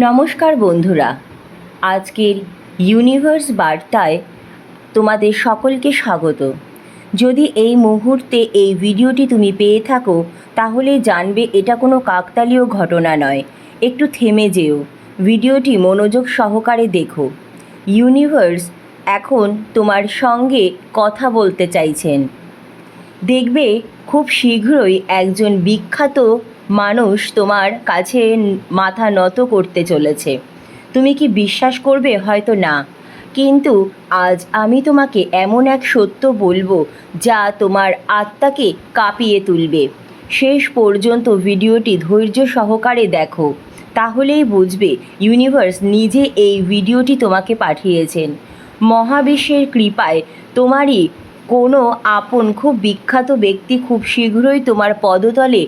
নমস্কার বন্ধুরা, আজকের ইউনিভার্স বার্তায় তোমাদের সকলকে স্বাগত। যদি এই মুহূর্তে এই ভিডিওটি তুমি পেয়ে থাকো, তাহলে জানবে এটা কোনো কাকতালীয় ঘটনা নয়। একটু থেমে যেও, ভিডিওটি মনোযোগ সহকারে দেখো। ইউনিভার্স এখন তোমার সঙ্গে কথা বলতে চাইছেন। দেখবে খুব শীঘ্রই একজন বিখ্যাত মানুষ তোমার কাছে মাথা নত করতে চলেছে। তুমি কি বিশ্বাস করবে? হয়তো না। কিন্তু আজ আমি তোমাকে এমন এক সত্য বলব, যা তোমার আত্মাকে কাঁপিয়ে তুলবে। শেষ পর্যন্ত ভিডিওটি ধৈর্য সহকারে দেখো। তাহলেই বুঝবে ইউনিভার্স নিজে এই ভিডিওটি তোমাকে পাঠিয়েছেন। মহাবিশ্বের কৃপায় তোমারই কোনো আপন, খুব বিখ্যাত ব্যক্তি খুব শীঘ্রই তোমার পদতলে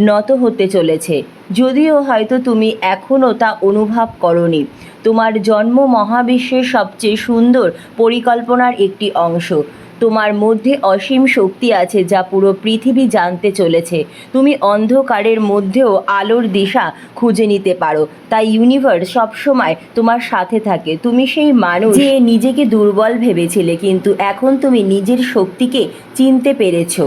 নত হতে চলেছে। যদিও হয়তো তুমি এখনও তা অনুভব করনি। তোমার জন্ম মহাবিশ্বের সবচেয়ে সুন্দর পরিকল্পনার একটি অংশ। তোমার মধ্যে অসীম শক্তি আছে যা পুরো পৃথিবী জানতে চলেছে। তুমি অন্ধকারের মধ্যেও আলোর দিশা খুঁজে নিতে পারো। তাই ইউনিভার্স সবসময় তোমার সাথে থাকে। তুমি সেই মানুষ যে নিজেকে দুর্বল ভেবেছিলে, কিন্তু এখন তুমি নিজের শক্তিকে চিনতে পেরেছ।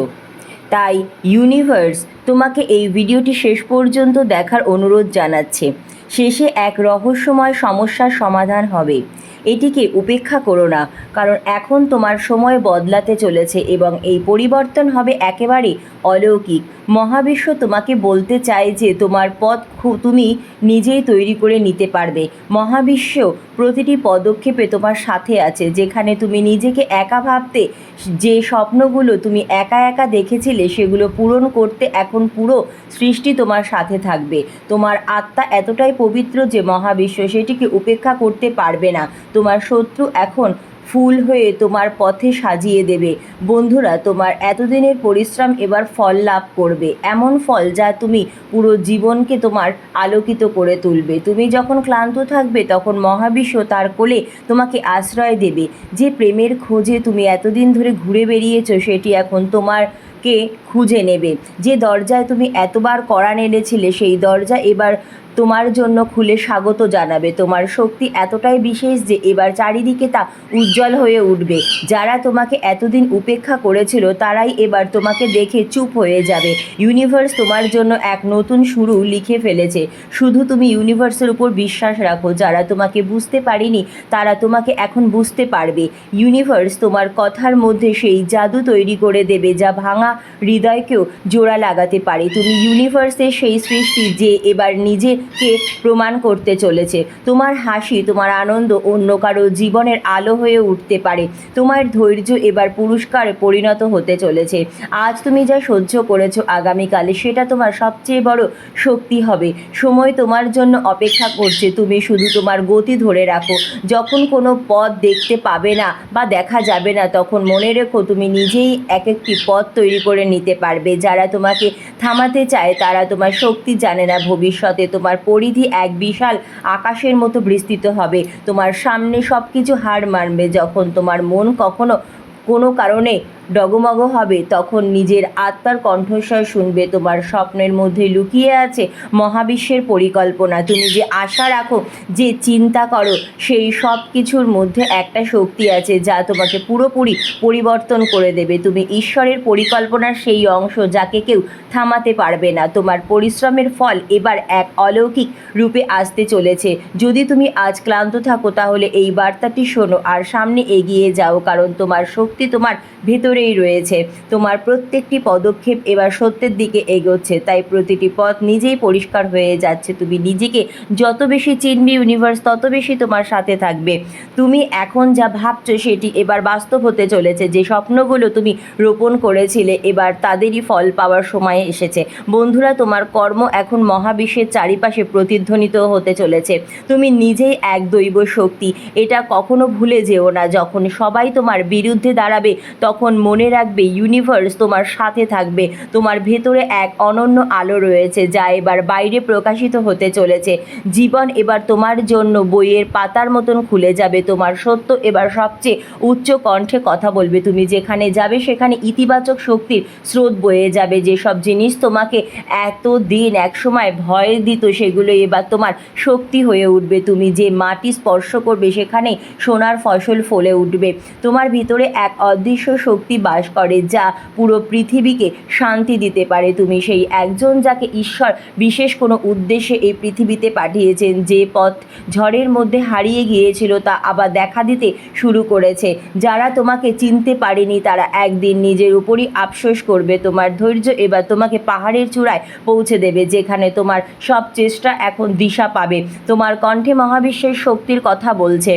তাই ইউনিভার্স তোমাকে এই ভিডিওটি শেষ পর্যন্ত দেখার অনুরোধ জানাচ্ছে। শেষে এক রহস্যময় সমস্যার সমাধান হবে। এটিকে উপেক্ষা করো না, কারণ এখন তোমার সময় বদলাতে চলেছে এবং এই পরিবর্তন হবে একেবারে অলৌকিক। মহাবিশ্ব তোমাকে বলতে চায় যে তোমার পথ তুমি নিজেই তৈরি করে নিতে পারবে। মহাবিশ্ব প্রতিটি পদক্ষেপে তোমার সাথে আছে, যেখানে তুমি নিজেকে একা ভাবতে, যে স্বপ্নগুলো তুমি একা একা দেখেছিলে সেগুলো পূরণ করতে এখন পুরো সৃষ্টি তোমার সাথে থাকবে। তোমার আত্মা এতটাই পবিত্র যে মহাবিশ্ব সেটিকে উপেক্ষা করতে পারবে না। তোমার শত্রু এখন ফুল হয়ে তোমার পথে সাজিয়ে দেবে। বন্ধুরা, তোমার এতদিনের পরিশ্রম এবার ফল লাভ করবে। এমন ফল যা তুমি পুরো জীবনকে তোমার আলোকিত করে তুলবে। তুমি যখন ক্লান্ত থাকবে, তখন মহাবিশ্ব তার কোলে তোমাকে আশ্রয় দেবে। যে প্রেমের খোঁজে তুমি এতদিন ধরে ঘুরে বেরিয়েছো সেটি এখন তোমার কে খুঁজে নেবে। যে দরজায় তুমি এতবার কড়া নেড়েছিলে, সেই দরজা এবার তোমার জন্য খুলে স্বাগত জানাবে। তোমার শক্তি এতটাই বিশেষ যে এবার চারিদিকে তা উজ্জ্বল হয়ে উঠবে। যারা তোমাকে এতদিন উপেক্ষা করেছিল, তারাই এবার তোমাকে দেখে চুপ হয়ে যাবে। ইউনিভার্স তোমার জন্য এক নতুন শুরু লিখে ফেলেছে। শুধু তুমি ইউনিভার্সের উপর বিশ্বাস রাখো, যারা তোমাকে বুঝতে পারিনি, তারা তোমাকে এখন বুঝতে পারবে। ইউনিভার্স তোমার কথার মধ্যে সেই জাদু তৈরি করে দেবে, যা ভাঙা হৃদয়কেও জোড়া লাগাতে পারে। তুমি ইউনিভার্সের সেই সৃষ্টি যে এবার নিজেকে প্রমাণ করতে চলেছে। তোমার হাসি, তোমার আনন্দ অন্য কারও জীবনের আলো হয়ে উঠতে পারে। তোমার ধৈর্য এবার পুরস্কারে পরিণত হতে চলেছে। আজ তুমি যা সহ্য করেছ আগামীকালে, সেটা তোমার সবচেয়ে বড় শক্তি হবে। সময় তোমার জন্য অপেক্ষা করছে। তুমি শুধু তোমার গতি ধরে রাখো। যখন কোনো পথ দেখতে পাবে না বা দেখা যাবে না, তখন মনে রেখো তুমি নিজেই এক একটি পথ তৈরি করে নিতে পারবে। যারা তোমাকে থামাতে চায়, তারা তোমার শক্তি জানে না। ভবিষ্যতে তোমার পরিধি এক বিশাল আকাশের মতো বিস্তৃত হবে। তোমার সামনে সব কিছু হার মানবে যখন তোমার মন কখনো কোনো কারণে ডগমগ হবে, তখন নিজের আত্মার কণ্ঠস্বর শুনবে, তোমার স্বপ্নের মধ্যে লুকিয়ে আছে মহাবিশ্বের পরিকল্পনা। তুমি যে আশা রাখো, যে চিন্তা করো, সেই সব কিছুর মধ্যে একটা শক্তি আছে যা তোমাকে পুরোপুরি পরিবর্তন করে দেবে। তুমি ঈশ্বরের পরিকল্পনার সেই অংশ যাকে কেউ থামাতে পারবে না। তোমার পরিশ্রমের ফল এবার এক অলৌকিক রূপে আসতে চলেছে। যদি তুমি আজ ক্লান্ত থাকো, তাহলে এই বার্তাটি শোনো আর সামনে এগিয়ে যাও, কারণ তোমার শক্তি তোমার ভেতরেই রয়েছে। তোমার প্রত্যেকটি পদক্ষেপ এবার সত্যের দিকে এগোচ্ছে, তাই প্রতিটি পথ নিজেই পরিষ্কার হয়ে যাচ্ছে। তুমি নিজেকে যত বেশি চিনবি ইউনিভার্স তত বেশি তোমার সাথে থাকবে। তুমি এখন যা ভাবছ সেটি এবার বাস্তব হতে চলেছে। যে স্বপ্নগুলো তুমি রোপণ করেছিলে, এবার তাদেরই ফল পাওয়ার সময় এসেছে। বন্ধুরা, তোমার কর্ম এখন মহাবিশ্বের চারিপাশে প্রতিধ্বনিত হতে চলেছে। তুমি নিজেই এক দৈব শক্তি। এটা কখনো ভুলে যেও না। যখন সবাই তোমার বিরুদ্ধে দাঁড়াবে, তখন মনে রাখবে ইউনিভার্স তোমার সাথে থাকবে। তোমার ভেতরে এক অনন্য আলো রয়েছে যা এবার বাইরে প্রকাশিত হতে চলেছে। জীবন এবার তোমার জন্য বইয়ের পাতার মতন খুলে যাবে। তোমার সত্য এবার সবচেয়ে উচ্চ কণ্ঠে কথা বলবে। তুমি যেখানে যাবে, সেখানে ইতিবাচক শক্তির স্রোত বয়ে যাবে। যেসব জিনিস তোমাকে এত দিন একসময় ভয় দিত, সেগুলো এবার তোমার শক্তি হয়ে উঠবে। তুমি যে মাটি স্পর্শ করবে সেখানে সোনার ফসল ফলে উঠবে। তোমার ভিতরে এক অদৃশ্য শক্তি বাস করে, যা পুরো পৃথিবীকে শান্তি দিতে পারে। তুমি সেই একজন যাকে ঈশ্বর বিশেষ কোনো উদ্দেশ্যে এই পৃথিবীতে পাঠিয়েছেন, যে পথ ঝড়ের মধ্যে হারিয়ে গিয়েছিল তা আবার দেখা দিতে শুরু করেছে। যারা তোমাকে চিনতে পারেনি, তারা একদিন নিজের উপরই আফসোস করবে। তোমার ধৈর্য এবার তোমাকে পাহাড়ের চূড়ায় পৌঁছে দেবে, যেখানে তোমার সব চেষ্টা এখন দিশা পাবে। তোমার কণ্ঠে মহাবিশ্বের শক্তির কথা বলছে।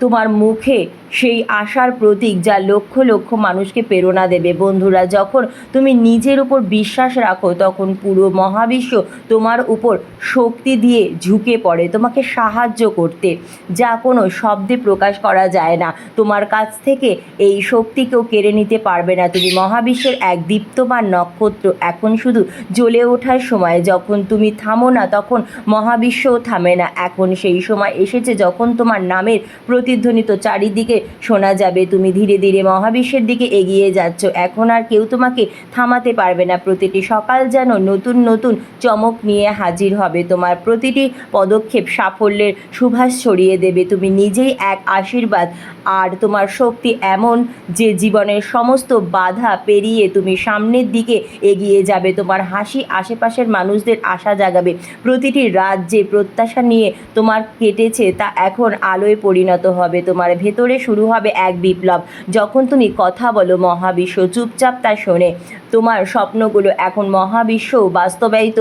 তোমার মুখে সেই আশার প্রতীক যা লক্ষ লক্ষ মানুষকে প্রেরণা দেবে। বন্ধুরা, যখন তুমি নিজের উপর বিশ্বাস রাখো, তখন পুরো মহাবিশ্ব তোমার উপর শক্তি দিয়ে ঝুঁকে পড়ে, তোমাকে সাহায্য করতে। যা কোনো শব্দে প্রকাশ করা যায় না। তোমার কাছ থেকে এই শক্তি কেউ কেড়ে নিতে পারবে না। তুমি মহাবিশ্বের এক দীপ্তমান নক্ষত্র, এখন শুধু জ্বলে ওঠার সময়। যখন তুমি থামো না, তখন মহাবিশ্বও থামে না। এখন সেই সময় এসেছে যখন তোমার নামের প্রতিধ্বনিত চারিদিকে শোনা যাবে, তুমি ধীরে ধীরে মহাবিশ্বের দিকে এগিয়ে যাচ্ছ। এখন আর কেউ তোমাকে থামাতে পারবে না। প্রতিটি সকাল যেন নতুন নতুন চমক নিয়ে হাজির হবে। তোমার প্রতিটি পদক্ষেপ সাফল্যের সুভাষ ছড়িয়ে দেবে। তুমি নিজেই এক আশীর্বাদ। আর তোমার শক্তি এমন যে জীবনের সমস্ত বাধা পেরিয়ে তুমি সামনের দিকে এগিয়ে যাবে। তোমার হাসি আশেপাশের মানুষদের আশা জাগাবে। প্রতিটি রাত যে প্রত্যাশা নিয়ে তোমার কেটেছে, তা এখন আলোয় পরিণত হবে। তোমার ভেতরে শুরু হবে এক বিপ্লব। যখন তুমি কথা বলো, মহাবিশ্ব চুপচাপ তা শোনে। তোমার স্বপ্নগুলো এখন মহাবিশ্ব বাস্তবায়িত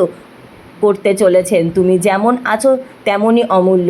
করতে চলেছেন। তুমি যেমন আছো, তেমনই অমূল্য।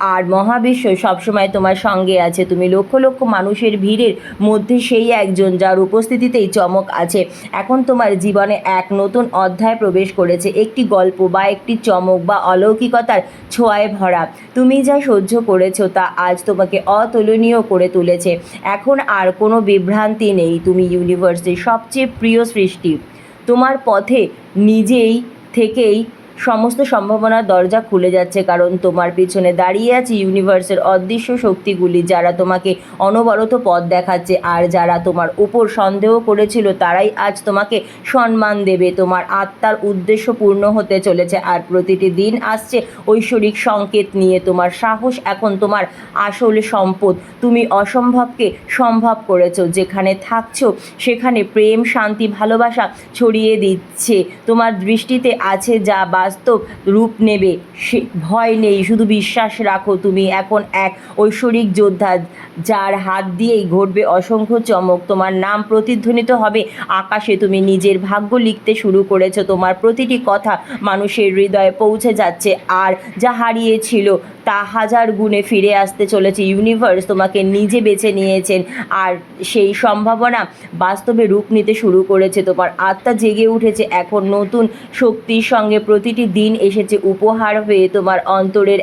আর মহাবিশ্ব সবসময় তোমার সঙ্গে আছে। তুমি লক্ষ লক্ষ মানুষের ভিড়ের মধ্যে সেই একজন যার উপস্থিতিতেই চমক আছে। এখন তোমার জীবনে এক নতুন অধ্যায় প্রবেশ করেছে। একটি গল্প বা একটি চমক বা অলৌকিকতার ছোঁয়ায় ভরা। তুমি যা সহ্য করেছ তা আজ তোমাকে অতুলনীয় করে তুলেছে। এখন আর কোনো বিভ্রান্তি নেই। তুমি ইউনিভার্সের সবচেয়ে প্রিয় সৃষ্টি। তোমার পথে নিজেই থেকেই সমস্ত সম্ভাবনার দরজা খুলে যাচ্ছে, কারণ তোমার পিছনে দাঁড়িয়ে আছে ইউনিভার্সের অদৃশ্য শক্তিগুলি যারা তোমাকে অনবরত পথ দেখাচ্ছে, আর যারা তোমার উপর সন্দেহ করেছিল তারাই আজ তোমাকে সম্মান দেবে। তোমার আত্মার উদ্দেশ্য পূর্ণ হতে চলেছে, আর প্রতিটি দিন আসছে ঐশ্বরিক সংকেত নিয়ে। তোমার সাহস এখন তোমার আসল সম্পদ। তুমি অসম্ভবকে সম্ভব করেছ, যেখানে থাকছো সেখানে প্রেম, শান্তি, ভালোবাসা ছড়িয়ে দিচ্ছে। তোমার দৃষ্টিতে আছে যা বাস্তব রূপ নেবে। সে ভয় নেই, শুধু বিশ্বাস রাখো তুমি। এখন এক ঐশ্বরিক যোদ্ধা, যার হাত দিয়েই ঘটবে অসংখ্য চমক। তোমার নাম প্রতিধ্বনিত হবে আকাশে। তুমি নিজের ভাগ্য লিখতে শুরু করেছ। তোমার প্রতিটি কথা মানুষের হৃদয়ে পৌঁছে যাচ্ছে। আর যা হারিয়েছিল, তা হাজার গুণে ফিরে আসতে চলেছে। ইউনিভার্স তোমাকে নিজে বেছে নিয়েছেন। আর সেই সম্ভাবনা বাস্তবে রূপ নিতে শুরু করেছে। তোমার আত্মা জেগে উঠেছে। এখন নতুন শক্তির সঙ্গে প্রতিটি দিন এসেছে, উপহার হয়ে তোমার অন্তরের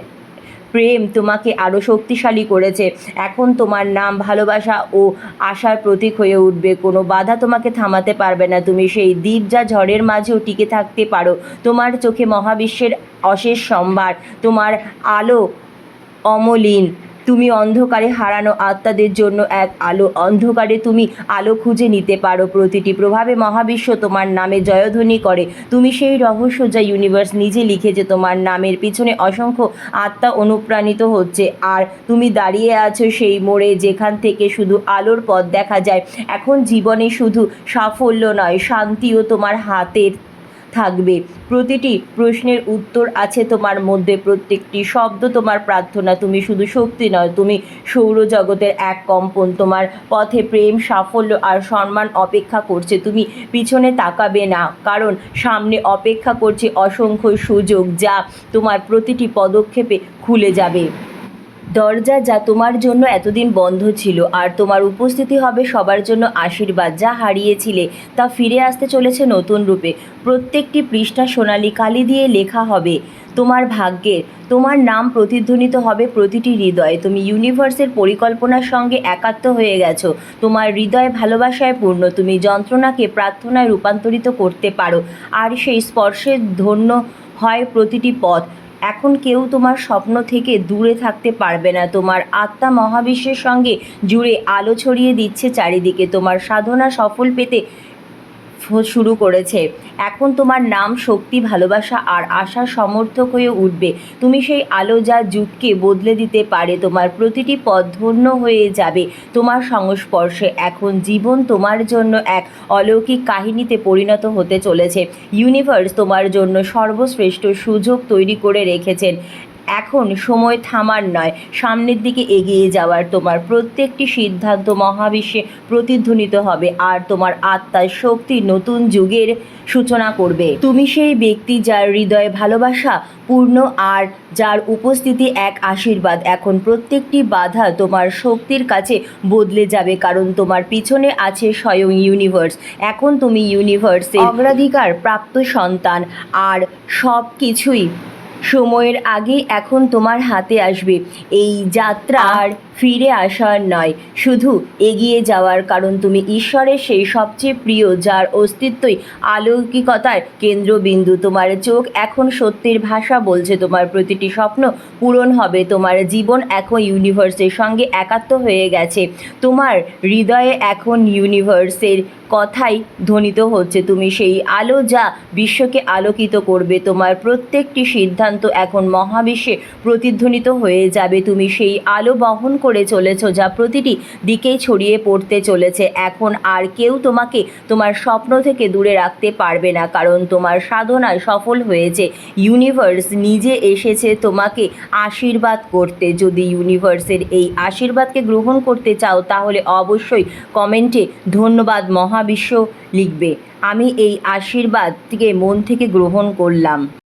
প্রেম তোমাকে আরও শক্তিশালী করেছে। এখন তোমার নাম ভালোবাসা ও আশার প্রতীক হয়ে উঠবে। কোনো বাধা তোমাকে থামাতে পারবে না। তুমি সেই দ্বীপ যা ঝড়ের মাঝেও টিকে থাকতে পারো। তোমার চোখে মহাবিশ্বের অশেষ সম্ভার, তোমার আলো অমলিন। তুমি অন্ধকারে হারানো আত্মাদের জন্য এক আলো, অন্ধকারে তুমি আলো খুঁজে নিতে পারো প্রতিটি প্রভাবে। মহাবিশ্ব তোমার নামে জয়ধ্বনি করে। তুমি সেই রহস্য যা ইউনিভার্স নিজে লিখেছে তোমার নামের পিছনে অসংখ্য আত্মা অনুপ্রাণিত হচ্ছে। আর তুমি দাঁড়িয়ে আছো সেই মোড়ে যেখান থেকে শুধু আলোর পথ দেখা যায়। এখন জীবনে শুধু সাফল্য নয়, শান্তিও তোমার হাতের থাকবে। প্রতিটি প্রশ্নের উত্তর আছে তোমার মধ্যে, প্রত্যেকটি শব্দ তোমার প্রার্থনা। তুমি শুধু শক্তি নয়, তুমি সৌরজগতের এক কম্পন। তোমার পথে প্রেম, সাফল্য আর সম্মান অপেক্ষা করছে। তুমি পিছনে তাকাবে না, কারণ সামনে অপেক্ষা করছে অসংখ্য সুযোগ যা তোমার প্রতিটি পদক্ষেপে খুলে যাবে। দরজা যা তোমার জন্য এতদিন বন্ধ ছিল, আর তোমার উপস্থিতি হবে সবার জন্য আশীর্বাদ যা হারিয়েছিলে, তা ফিরে আসতে চলেছে নতুন রূপে। প্রত্যেকটি পৃষ্ঠা সোনালি কালি দিয়ে লেখা হবে, তোমার ভাগ্যের, তোমার নাম প্রতিধ্বনিত হবে প্রতিটি হৃদয়ে। তুমি ইউনিভার্সের পরিকল্পনার সঙ্গে একাত্ম হয়ে গেছো। তোমার হৃদয় ভালোবাসায় পূর্ণ। তুমি যন্ত্রণাকে প্রার্থনায় রূপান্তরিত করতে পারো। আর সেই স্পর্শে ধন্য হয় প্রতিটি পথ। এখন কেউ তোমার স্বপ্ন থেকে দূরে থাকতে পারবে না। তোমার আত্মা মহাবিশ্বের সঙ্গে জুড়ে আলো ছড়িয়ে দিচ্ছে চারিদিকে। তোমার সাধনা সফল পেতে শুরু করেছে। এখন তোমার নাম, শক্তি, ভালোবাসা আর আশার সমর্থক হয়ে উঠবে। তুমি সেই আলো যা যুগকে বদলে দিতে পারে, তোমার প্রতিটি পথ ধন্য হয়ে যাবে। তোমার সংস্পর্শে এখন জীবন তোমার জন্য এক অলৌকিক কাহিনীতে পরিণত হতে চলেছে। ইউনিভার্স তোমার জন্য সর্বশ্রেষ্ঠ সুযোগ তৈরি করে রেখেছেন। এখন সময় থামার নয়। সামনের দিকে এগিয়ে যাওয়ার তোমার প্রত্যেকটি সিদ্ধান্ত মহাবিশ্বে প্রতিধ্বনিত হবে আর তোমার আত্মার শক্তি নতুন যুগের সূচনা করবে। তুমি সেই ব্যক্তি যার হৃদয়ে ভালোবাসা পূর্ণ আর যার উপস্থিতি এক আশীর্বাদ। এখন প্রত্যেকটি বাধা তোমার শক্তির কাছে বদলে যাবে কারণ তোমার পিছনে আছে স্বয়ং ইউনিভার্স। এখন তুমি ইউনিভার্সের অগ্রাধিকার প্রাপ্ত সন্তান আর সব কিছুই সময়ের আগে এখন তোমার হাতে আসবে। এই যাত্রার ফিরে আসার নয়। শুধু এগিয়ে যাওয়ার কারণ তুমি ঈশ্বরের সেই সবচেয়ে প্রিয়, যার অস্তিত্বই আলৌকিকতার কেন্দ্রবিন্দু। তোমার চোখ এখন সত্যের ভাষা বলছে, তোমার প্রতিটি স্বপ্ন পূরণ হবে, তোমার জীবন এখন ইউনিভার্সের সঙ্গে একাত্ম হয়ে গেছে। তোমার হৃদয়ে এখন ইউনিভার্সের কথাই ধ্বনিত হচ্ছে। তুমি সেই আলো যা বিশ্বকে আলোকিত করবে, তোমার প্রত্যেকটি সিদ্ধান্ত এখন মহাবিশ্বে প্রতিধ্বনিত হয়ে যাবে। তুমি সেই আলো বহন করে চলেছ, যা প্রতিটি দিকেই ছড়িয়ে পড়তে চলেছে। এখন আর কেউ তোমাকে তোমার স্বপ্ন থেকে দূরে রাখতে পারবে না, কারণ তোমার সাধনায় সফল হয়েছে। ইউনিভার্স নিজে এসেছে তোমাকে আশীর্বাদ করতে। যদি ইউনিভার্সের এই আশীর্বাদকে গ্রহণ করতে চাও, তাহলে অবশ্যই কমেন্টে ধন্যবাদ মহাবিশ্ব লিখবে। আমি এই আশীর্বাদকে মন থেকে গ্রহণ করলাম।